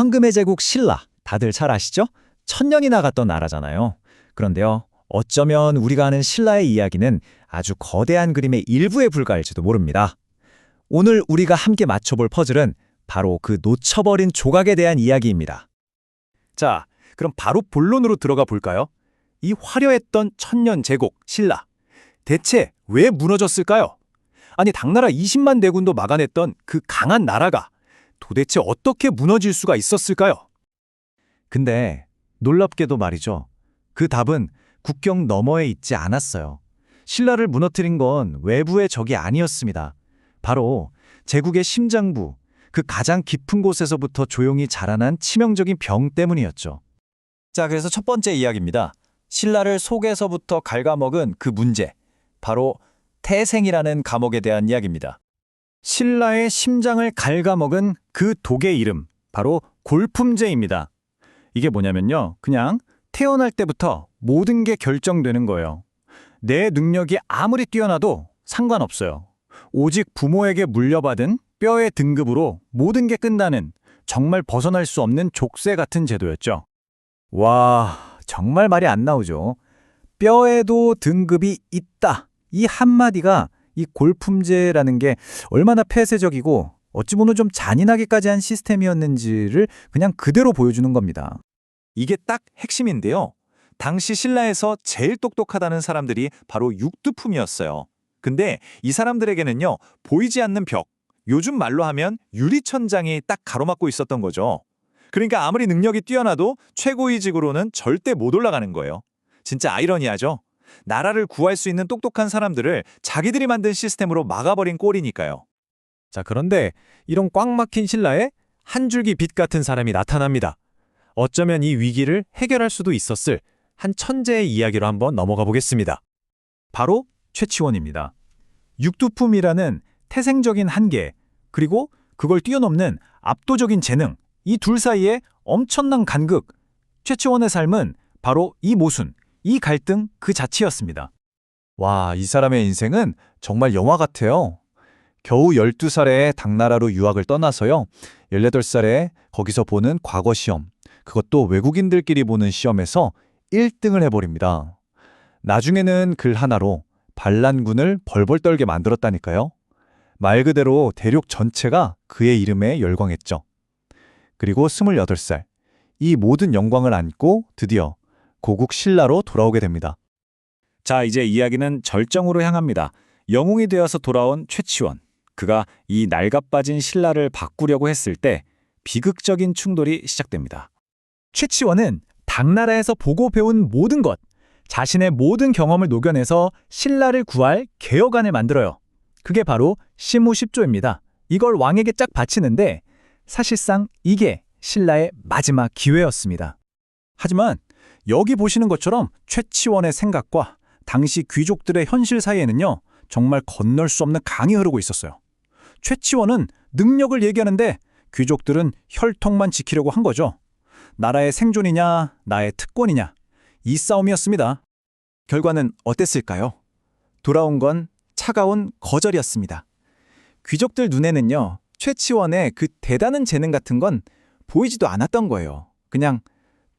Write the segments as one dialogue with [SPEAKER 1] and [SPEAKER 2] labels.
[SPEAKER 1] 황금의 제국 신라, 다들 잘 아시죠? 천년이 나 갔던 나라잖아요. 그런데요, 어쩌면 우리가 아는 신라의 이야기는 아주 거대한 그림의 일부에 불과할지도 모릅니다. 오늘 우리가 함께 맞춰볼 퍼즐은 바로 그 놓쳐버린 조각에 대한 이야기입니다.
[SPEAKER 2] 자, 그럼 바로 본론으로 들어가 볼까요? 이 화려했던 천년 제국 신라. 대체 왜 무너졌을까요? 아니 당나라 20만 대군도 막아냈던 그 강한 나라가 도대체 어떻게 무너질 수가 있었을까요?
[SPEAKER 3] 근데 놀랍게도 말이죠. 그 답은 국경 너머에 있지 않았어요. 신라를 무너뜨린 건 외부의 적이 아니었습니다. 바로 제국의 심장부, 그 가장 깊은 곳에서부터 조용히 자라난 치명적인 병 때문이었죠.
[SPEAKER 1] 자, 그래서 첫 번째 이야기입니다. 신라를 속에서부터 갉아먹은 그 문제. 바로 태생이라는 감옥에 대한 이야기입니다.
[SPEAKER 2] 신라의 심장을 갉아먹은 그 독의 이름, 바로 골품제입니다. 이게 뭐냐면요. 그냥 태어날 때부터 모든 게 결정되는 거예요. 내 능력이 아무리 뛰어나도 상관없어요. 오직 부모에게 물려받은 뼈의 등급으로 모든 게 끝나는 정말 벗어날 수 없는 족쇄 같은 제도였죠.
[SPEAKER 3] 와, 정말 말이 안 나오죠. 뼈에도 등급이 있다. 이 한마디가 이 골품제라는 게 얼마나 폐쇄적이고 어찌 보면 좀 잔인하기까지 한 시스템이었는지를 그냥 그대로 보여주는 겁니다.
[SPEAKER 2] 이게 딱 핵심인데요. 당시 신라에서 제일 똑똑하다는 사람들이 바로 육두품이었어요. 근데 이 사람들에게는요, 보이지 않는 벽, 요즘 말로 하면 유리천장이 딱 가로막고 있었던 거죠. 그러니까 아무리 능력이 뛰어나도 최고위직으로는 절대 못 올라가는 거예요. 진짜 아이러니하죠? 나라를 구할 수 있는 똑똑한 사람들을 자기들이 만든 시스템으로 막아버린 꼴이니까요.
[SPEAKER 3] 자, 그런데 이런 꽉 막힌 신라에 한 줄기 빛 같은 사람이 나타납니다. 어쩌면 이 위기를 해결할 수도 있었을 한 천재의 이야기로 한번 넘어가 보겠습니다. 바로 최치원입니다. 육두품이라는 태생적인 한계, 그리고 그걸 뛰어넘는 압도적인 재능, 이 둘 사이에 엄청난 간극. 최치원의 삶은 바로 이 모순, 이 갈등 그 자체였습니다. 와, 이 사람의 인생은 정말 영화 같아요. 겨우 12살에 당나라로 유학을 떠나서요. 18살에 거기서 보는 과거 시험, 그것도 외국인들끼리 보는 시험에서 1등을 해버립니다. 나중에는 글 하나로 반란군을 벌벌 떨게 만들었다니까요. 말 그대로 대륙 전체가 그의 이름에 열광했죠. 그리고 28살, 이 모든 영광을 안고 드디어 고국 신라로 돌아오게 됩니다.
[SPEAKER 2] 자, 이제 이야기는 절정으로 향합니다. 영웅이 되어서 돌아온 최치원. 그가 이 낡아빠진 신라를 바꾸려고 했을 때 비극적인 충돌이 시작됩니다.
[SPEAKER 1] 최치원은 당나라에서 보고 배운 모든 것, 자신의 모든 경험을 녹여내서 신라를 구할 개혁안을 만들어요. 그게 바로 시무십조입니다. 이걸 왕에게 짝 바치는데 사실상 이게 신라의 마지막 기회였습니다. 하지만 여기 보시는 것처럼 최치원의 생각과 당시 귀족들의 현실 사이에는요, 정말 건널 수 없는 강이 흐르고 있었어요. 최치원은 능력을 얘기하는데 귀족들은 혈통만 지키려고 한 거죠. 나라의 생존이냐, 나의 특권이냐. 이 싸움이었습니다. 결과는 어땠을까요? 돌아온 건 차가운 거절이었습니다. 귀족들 눈에는요, 최치원의 그 대단한 재능 같은 건 보이지도 않았던 거예요. 그냥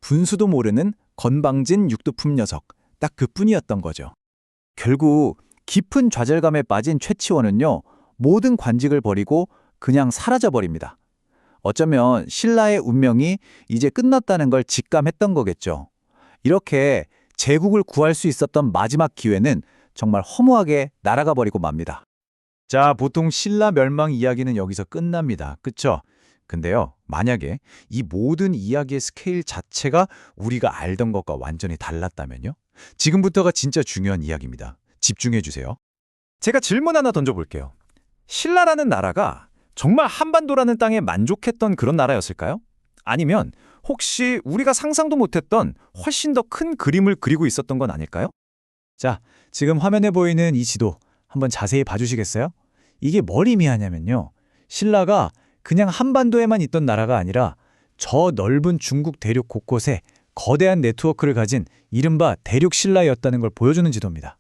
[SPEAKER 1] 분수도 모르는 건방진 육두품 녀석, 딱 그뿐이었던 거죠. 결국 깊은 좌절감에 빠진 최치원은요, 모든 관직을 버리고 그냥 사라져버립니다. 어쩌면 신라의 운명이 이제 끝났다는 걸 직감했던 거겠죠. 이렇게 제국을 구할 수 있었던 마지막 기회는 정말 허무하게 날아가 버리고 맙니다. 자, 보통 신라 멸망 이야기는 여기서 끝납니다. 그쵸? 근데요, 만약에 이 모든 이야기의 스케일 자체가 우리가 알던 것과 완전히 달랐다면요? 지금부터가 진짜 중요한 이야기입니다. 집중해 주세요. 제가 질문 하나 던져볼게요. 신라라는 나라가 정말 한반도라는 땅에 만족했던 그런 나라였을까요? 아니면 혹시 우리가 상상도 못했던 훨씬 더 큰 그림을 그리고 있었던 건 아닐까요? 자, 지금 화면에 보이는 이 지도 한번 자세히 봐주시겠어요? 이게 뭘 의미하냐면요. 신라가 그냥 한반도에만 있던 나라가 아니라 저 넓은 중국 대륙 곳곳에 거대한 네트워크를 가진 이른바 대륙 신라였다는 걸 보여주는 지도입니다.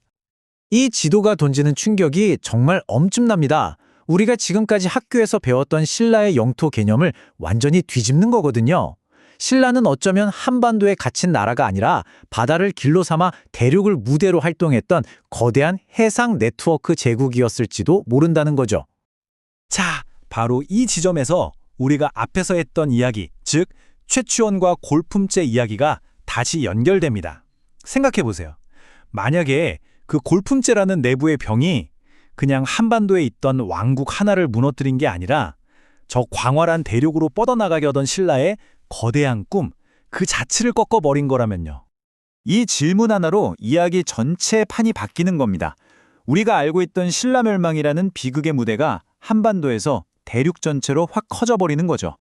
[SPEAKER 1] 이 지도가 던지는 충격이 정말 엄청납니다. 우리가 지금까지 학교에서 배웠던 신라의 영토 개념을 완전히 뒤집는 거거든요. 신라는 어쩌면 한반도에 갇힌 나라가 아니라 바다를 길로 삼아 대륙을 무대로 활동했던 거대한 해상 네트워크 제국이었을지도 모른다는 거죠.
[SPEAKER 2] 자, 바로 이 지점에서 우리가 앞에서 했던 이야기, 즉 최치원과 골품제 이야기가 다시 연결됩니다. 생각해 보세요. 만약에 그 골품제라는 내부의 병이 그냥 한반도에 있던 왕국 하나를 무너뜨린 게 아니라 저 광활한 대륙으로 뻗어나가게 하던 신라의 거대한 꿈, 그 자체를 꺾어버린 거라면요. 이 질문 하나로 이야기 전체의 판이 바뀌는 겁니다. 우리가 알고 있던 신라 멸망이라는 비극의 무대가 한반도에서 대륙 전체로 확 커져버리는 거죠.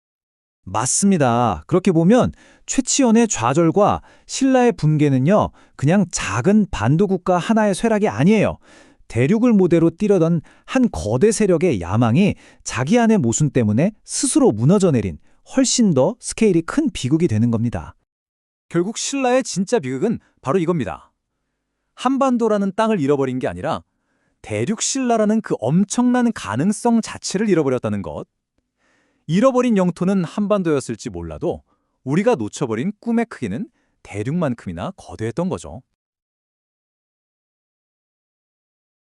[SPEAKER 1] 맞습니다. 그렇게 보면 최치원의 좌절과 신라의 붕괴는요, 그냥 작은 반도 국가 하나의 쇠락이 아니에요. 대륙을 무대로 뛰려던 한 거대 세력의 야망이 자기 안의 모순 때문에 스스로 무너져 내린 훨씬 더 스케일이 큰 비극이 되는 겁니다.
[SPEAKER 2] 결국 신라의 진짜 비극은 바로 이겁니다. 한반도라는 땅을 잃어버린 게 아니라 대륙 신라라는 그 엄청난 가능성 자체를 잃어버렸다는 것. 잃어버린 영토는 한반도였을지 몰라도 우리가 놓쳐버린 꿈의 크기는 대륙만큼이나 거대했던 거죠.